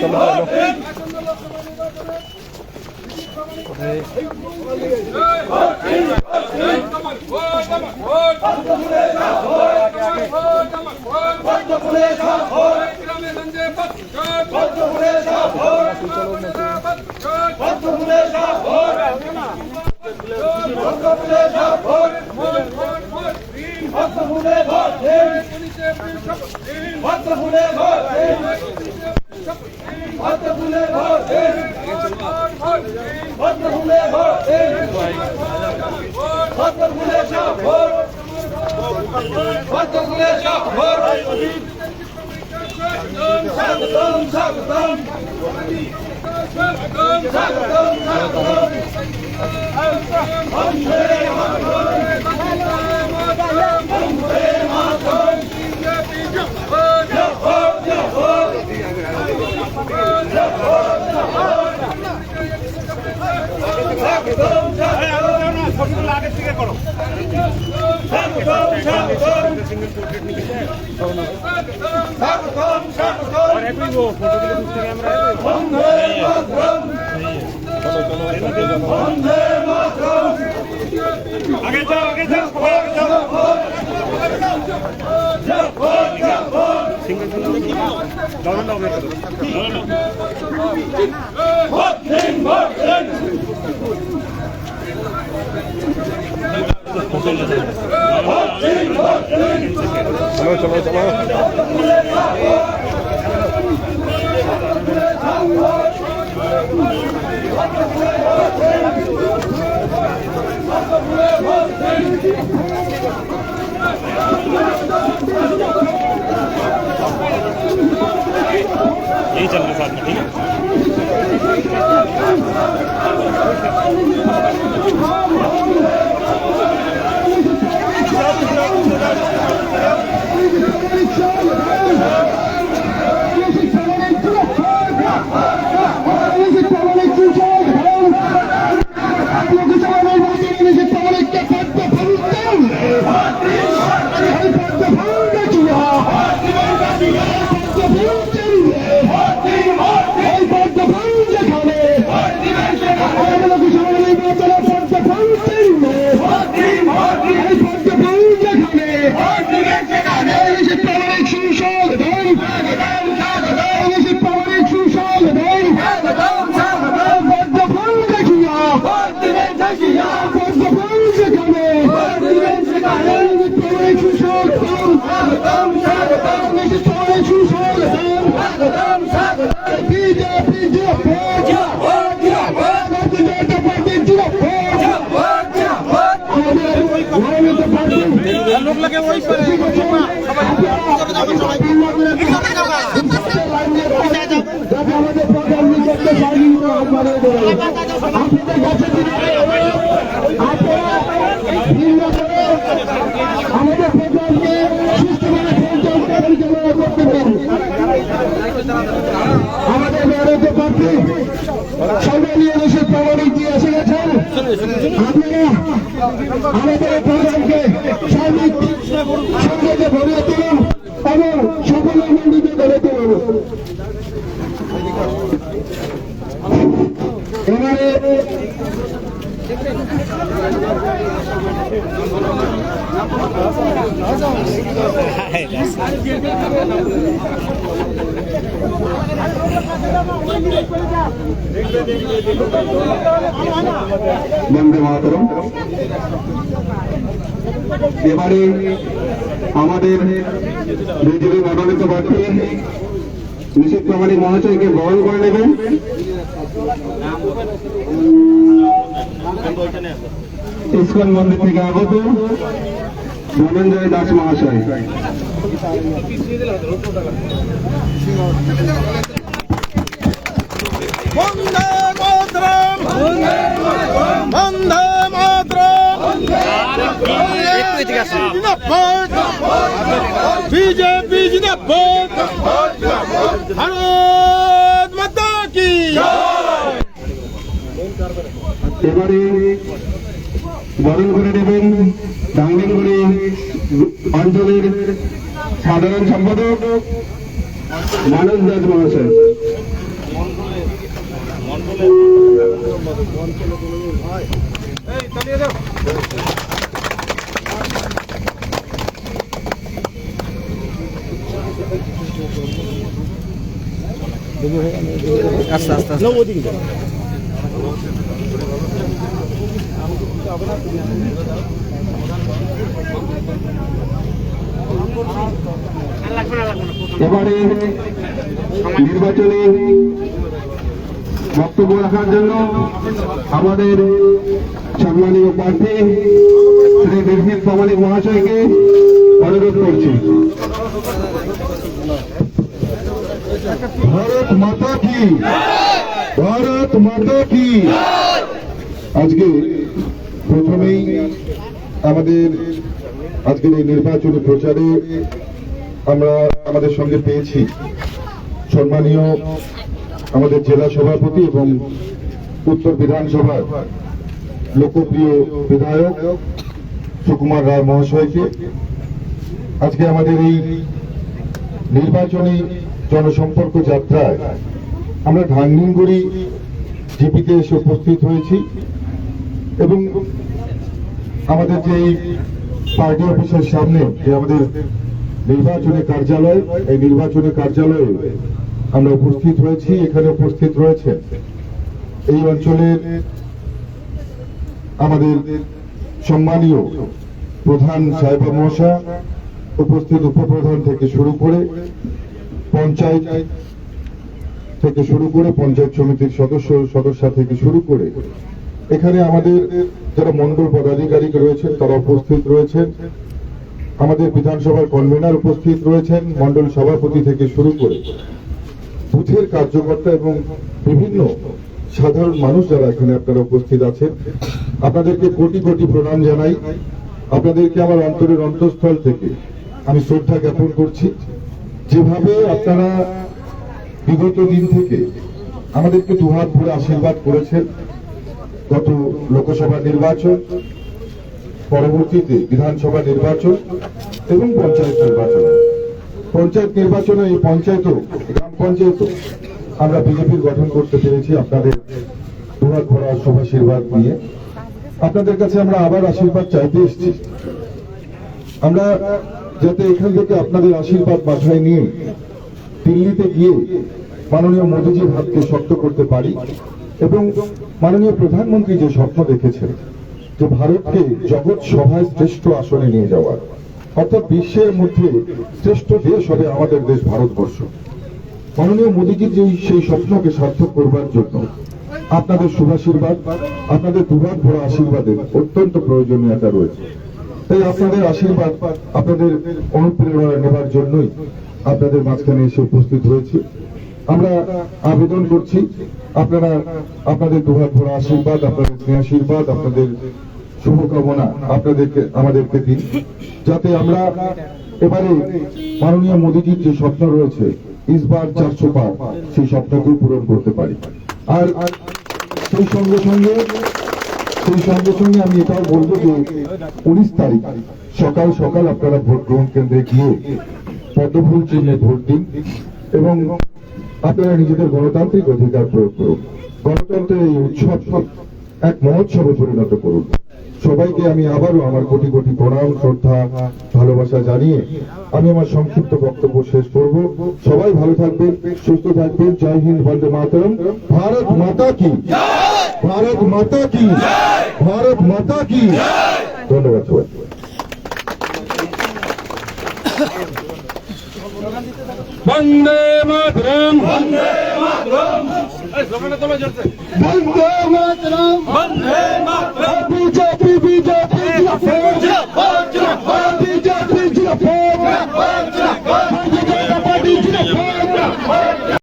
চলো ফুলে ভোট ভক্ত ফুলে ভোট ভক্ত ফুলে ভোট ভক্ত ফুলে সব ভোট ভক্ত ফুলে সব ভোট স্বাগতম স্বাগতম স্বাগতম স্বাগতম স্বাগতম আগের থেকে করো আগে যাও আগে যাও যাও। চলো চলো यही चलना साथ में ठीक है আমাদের প্রোগ্রামকে সুস্থভাবে পরিচালনা করতে পারি আমাদের আমাদের এই প্রোগ্রামকে সার্বিক সঙ্গে ভরিয়ে তুলুন এবং সকলের মন্দিরে গড়ে তুলুন এবারে বন্দে মাতরম। এবারে আমাদের বিজেপি মনোনীত প্রার্থী নিশীত প্রামাণিক মহাশয়কে বরণ করে নেবেন। ইস্কন মন্দির থেকে আগত ধনঞ্জয় দাস মহাশয়। বন্দে মাতরম। বন্দে মাতরম। বিজেপি জিন্দাবাদ। ভারত মাতা কি এবারে বরণ করে নেবেন ডাঙ্গিনগুড়ি অঞ্চলের সাধারণ সম্পাদক মানস দাস মহাশয়। এবারে নির্বাচনে বক্তব্য রাখার জন্য আমাদের সম্মানীয় প্রার্থী শ্রী নির্ভীত প্রামাণিক মহাশয়কে অনুরোধ করছি। ভারত মাতা কি? ভারত মাতা কি? আজকে প্রথমেই আমাদের আজকের এই নির্বাচনী প্রচারে আমরা আমাদের সঙ্গে পেয়েছি সম্মানীয় আমাদের জেলা সভাপতি এবং উত্তর বিধানসভার লোকপ্রিয় বিধায়ক সুকুমার রায় মহাশয়কে। আজকে আমাদের এই নির্বাচনী জনসম্পর্ক যাত্রায় আমরা ঢাঙ্গিনগুড়ি জিপিতে এসে উপস্থিত হয়েছি এবং আমাদের যে পার্টি অফিসের সামনে যে আমাদের নির্বাচনী কার্যালয়, এই নির্বাচনী কার্যালয়ে আমরা উপস্থিত হয়েছি, এখানে উপস্থিত রয়েছে। এই অঞ্চলের আমাদের সম্মানীয় প্রধান সাহেবা মশা উপস্থিত উপপ্রধান থেকে শুরু করে পঞ্চায়েত থেকে শুরু করে পঞ্চায়েত সমিতির সদস্য সদস্যা থেকে শুরু করে এখানে আমাদের যারা মন্ডল পদাধিকারী রয়েছেন, তারা উপস্থিত রয়েছেন। আমাদের বিধানসভার কনভেনার উপস্থিত রয়েছেন, মন্ডল সভাপতি থেকে শুরু করে বুথের কার্যকর্তা এবং বিভিন্ন সাধারণ মানুষ যারা এখানে আপনারা উপস্থিত আছেন। আপনাদেরকে কোটি কোটি প্রণাম জানাই। আপনাদেরকে আমার অন্তরের অন্তঃস্থল থেকে আমি শ্রদ্ধা জ্ঞাপন করছি। যেভাবে আপনারা বিগত দিন থেকে আমাদেরকে দুহাত ভরে আশীর্বাদ করেছেন, গত লোকসভা নির্বাচন, পরবর্তীতে বিধানসভা নির্বাচন এবং পঞ্চায়েত নির্বাচন। পঞ্চায়েত নির্বাচনে এই পঞ্চায়েত গ্রাম পঞ্চায়েত আমরা বিজেপির গঠন করতে পেরেছি আপনাদের দুহাত ভরা শুভাশীর্বাদ নিয়ে। আপনাদের কাছে আমরা আবার আশীর্বাদ চাইতে এসেছি। আমরা যাতে এখান থেকে আপনাদের আশীর্বাদ মাথায় নিয়ে দিল্লিতে গিয়ে মাননীয় মোদীজির হাতকে শক্ত করতে পারি এবং মাননীয় প্রধানমন্ত্রী যে স্বপ্ন দেখেছেন যে ভারতকে জগৎ সভায় শ্রেষ্ঠ আসনে নিয়ে যাওয়ার, অর্থাৎ বিশ্বের মধ্যে শ্রেষ্ঠ দেশ হবে আমাদের দেশ ভারতবর্ষ। মাননীয় মোদীজির যে সেই স্বপ্নকে সার্থক করবার জন্য আপনাদের শুভাশীর্বাদ, আপনাদের দুবার ভরা আশীর্বাদের অত্যন্ত প্রয়োজনীয়তা রয়েছে। তাই আপনাদের আশীর্বাদ আপনাদের অনুপ্রেরণা নেবার জন্যই আপনাদের মাঝখানে এসে উপস্থিত হয়েছি। আমরা আবেদন করছি, আপনারা, আপনাদের দুহাত ভরা আশীর্বাদ, আপনাদের স্নেহাশীর্বাদ আপনাদের শুভকামনা আপনাদেরকে, আমাদেরকে দিন। যাতে আমরা এবারে মাননীয় মোদীজির যে স্বপ্ন রয়েছে, ইসবার চারশো পার সেই স্বপ্নকেও পূরণ করতে পারি। আর সেই সঙ্গে সঙ্গে সেই সঙ্গে সঙ্গে আমি এটাও বলব যে উনিশ তারিখ সকাল সকাল আপনারা ভোট গ্রহণ কেন্দ্রে গিয়ে পদ্মফুল চিহ্নে ভোট দিন এবং আপনারা নিজেদের গণতান্ত্রিক অধিকার প্রয়োগ করুন। গণতন্ত্রের এই উৎসব এক মহোৎসবে পরিণত করুন। সবাইকে আমি আবারও আমার কোটি কোটি প্রণাম, শ্রদ্ধা, ভালোবাসা জানিয়ে আমি আমার সংক্ষিপ্ত বক্তব্য শেষ করব। সবাই ভালো থাকবেন, সুস্থ থাকবেন। জয় হিন্দ বন্দে মাতরম। ভারত মাতা কি? ভারত মাতা কি ভারত মাতা কি ধন্যবাদ সবাই Bande Mataram Bande Mataram Bande Mataram Bande Mataram BJP BJP BJP